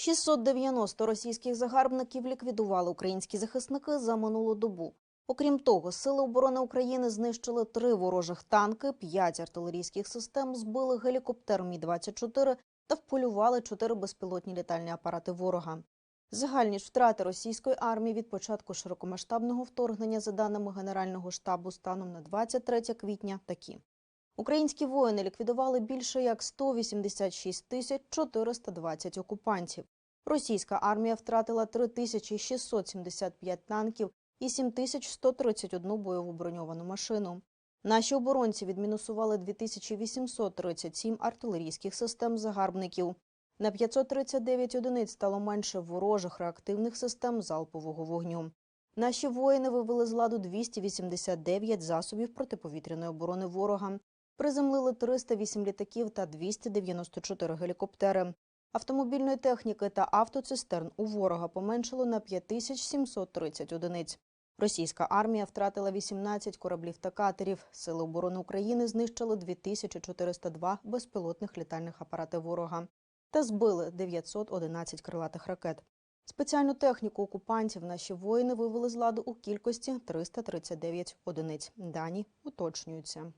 690 російських загарбників ліквідували українські захисники за минулу добу. Окрім того, Сили оборони України знищили три ворожих танки, п'ять артилерійських систем, збили гелікоптер Мі-24 та вполювали чотири безпілотні літальні апарати ворога. Загальні ж втрати російської армії від початку широкомасштабного вторгнення, за даними Генерального штабу, станом на 23 квітня такі. Українські воїни ліквідували більше як 186 тисяч 420 окупантів. Російська армія втратила 3675 танків і 7131 бойову броньовану машину. Наші оборонці відмінусували 2837 артилерійських систем загарбників. На 539 одиниць стало менше ворожих реактивних систем залпового вогню. Наші воїни вивели з ладу 289 засобів протиповітряної оборони ворога. Приземлили 308 літаків та 294 гелікоптери. Автомобільної техніки та автоцистерн у ворога поменшало на 5730 одиниць. Російська армія втратила 18 кораблів та катерів. Сили оборони України знищили 2402 безпілотних літальних апарати ворога та збили 911 крилатих ракет. Спеціальну техніку окупантів наші воїни вивели з ладу у кількості 339 одиниць. Дані уточнюються.